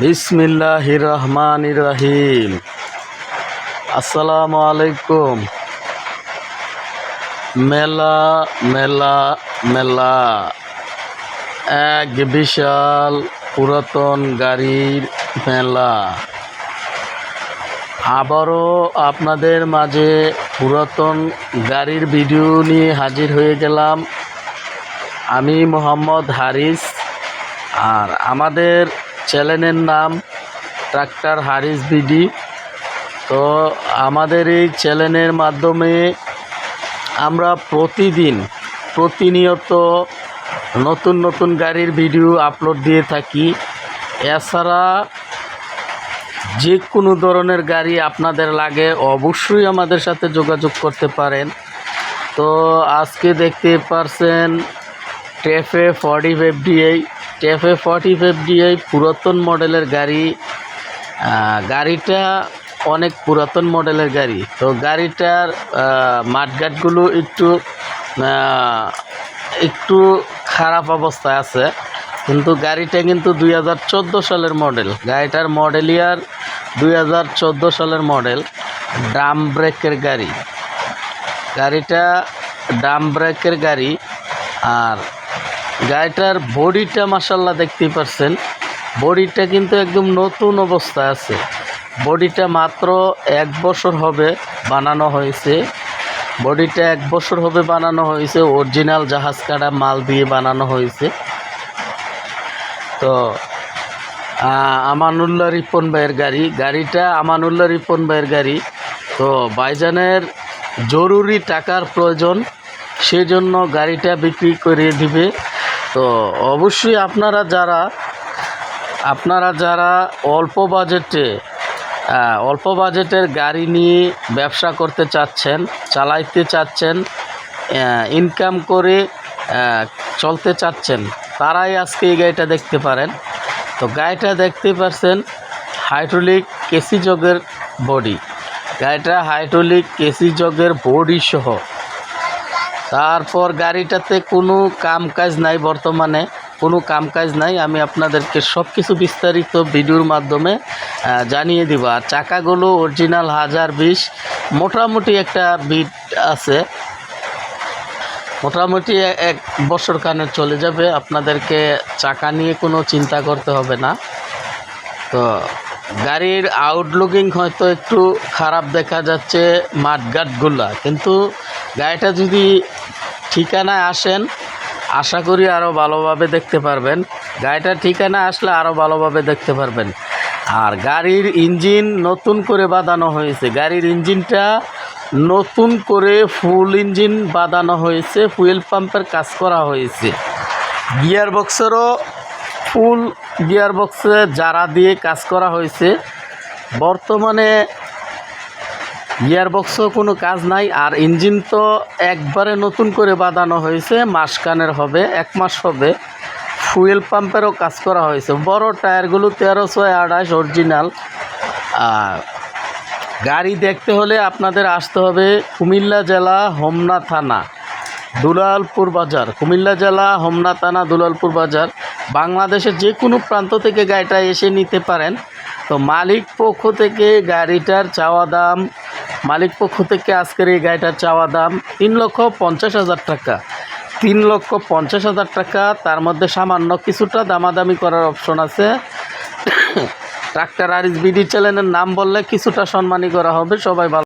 বিসমিল্লাহ রহমান রহিম আসসালামু আলাইকুম মেলা মেলা মেলা। এক বিশাল পুরাতন গাড়ির মেলা। আবারও আপনাদের মাঝে পুরাতন গাড়ির ভিডিও নিয়ে হাজির হয়ে গেলাম। আমি মোহাম্মদ হারিস আর আমাদের চ্যানেলের নাম ট্রাক্টর হারিস বিডি। তো আমাদের এই চ্যানেলের মাধ্যমে আমরা প্রতিদিন, প্রতিনিয়ত নতুন নতুন গাড়ির ভিডিও আপলোড দিয়ে থাকি। এছাড়া যে কোনো ধরনের গাড়ি আপনাদের লাগে অবশ্যই আমাদের সাথে যোগাযোগ করতে পারেন। তো আজকে দেখতে পারছেন TAFE forty five DI TAFE forty five DI পুরাতন মডেলের গাড়ি গাড়িটা অনেক পুরাতন মডেলের গাড়ি। তো গাড়িটার মাঠঘাটগুলো একটু একটু খারাপ অবস্থায় আছে। কিন্তু গাড়িটা কিন্তু দুই হাজার চোদ্দ সালের মডেল গাড়িটার মডেল ইয়ার দুই হাজার চোদ্দ সালের মডেল ড্রাম ব্রেকের গাড়ি। গাড়িটা ড্রাম ব্রেকের গাড়ি আর গাড়িটার বডিটা মাসাল্লাহ দেখতেই পারছেন। বডিটা কিন্তু একদম নতুন অবস্থায় আছে। বডিটা মাত্র এক বছর হবে বানানো হয়েছে। বডিটা এক বছর হবে বানানো হয়েছে। অরিজিনাল জাহাজ কাটা মাল দিয়ে বানানো হয়েছে। তো আমানুল্লাহ রিপন ভাইয়ের গাড়ি। গাড়িটা আমানুল্লাহ রিপন ভাইয়ের গাড়ি। তো বাইজানের জরুরি টাকার প্রয়োজন। সেজন্য গাড়িটা বিক্রি করে দিবে। তো অবশ্যই আপনারা যারা আপনারা যারা অল্প বাজেটে অল্প বাজেটের গাড়ি নিয়ে ব্যবসা করতে চাচ্ছেন, চালাইতে চাচ্ছেন ইনকাম করে চলতে চাচ্ছেন, তারাই আজকে এই গাড়িটা দেখতে পারেন। তো গাড়িটা দেখতে পাচ্ছেন হাইড্রোলিক কেসি জগের বডি গাড়িটা হাইড্রোলিক কেসি জগের বডি সহ। তারপর গাড়িটাতে কোনো কাম কাজ নাই বর্তমানে, কোনো কাম কাজ নাই। আমি আপনাদেরকে সব কিছু বিস্তারিত ভিডিওর মাধ্যমে জানিয়ে দিব। আর চাকাগুলো অরিজিনাল হাজার বিশ, মোটামুটি একটা বিট আছে। মোটামুটি এক বছর কানে চলে যাবে। আপনাদেরকে চাকা নিয়ে কোনো চিন্তা করতে হবে না। তো গাড়ির আউটলুকিং হয়তো একটু খারাপ দেখা যাচ্ছে মাঠঘাটগুলা। কিন্তু গাড়িটা যদি ঠিকানায় আসেন, আশা করি আরও ভালোভাবে দেখতে পারবেন। গাড়িটার ঠিকানা আসলে আরও ভালোভাবে দেখতে পারবেন। আর গাড়ির ইঞ্জিন নতুন করে বাঁধানো হয়েছে। গাড়ির ইঞ্জিনটা নতুন করে ফুল ইঞ্জিন বাঁধানো হয়েছে ফুয়েল পাম্পের কাজ করা হয়েছে। গিয়ার বক্সেরও ফুল গিয়ার বক্সে জারা দিয়ে কাজ করা হয়েছে। বর্তমানে গিয়ার বক্সও কোনো কাজ নাই, আর ইঞ্জিন তো একবারে নতুন করে বাঁধানো হয়েছে, মাসখানের হবে, এক মাস হবে। ফুয়েল পাম্পেরও কাজ করা হয়েছে। বড় টায়ারগুলো তেরো ছয় আঠাশ অরিজিনাল। আর গাড়ি দেখতে হলে আপনাদের আসতে হবে কুমিল্লা জেলা হোমনা থানা। দুলালপুর বাজার, কুমিল্লা জেলা, হোমনা থানা, দুলালপুর বাজার। বাংলাদেশের যে কোনো প্রান্ত থেকে গাড়িটা এসে নিতে পারেন। তো মালিক পক্ষ থেকে গাড়িটার চাওয়া দাম, মালিক পক্ষ থেকে আজকের এই গাড়িটার চাওয়া দাম তিন লক্ষ পঞ্চাশ হাজার টাকা। তিন লক্ষ পঞ্চাশ হাজার টাকা, তার মধ্যে সামান্য কিছুটা দামাদামি করার অপশন আছে। ট্রাক্টর আর বিডি চ্যানেলের নাম বললে কিছুটা সম্মানী করা হবে, সবাই ভালো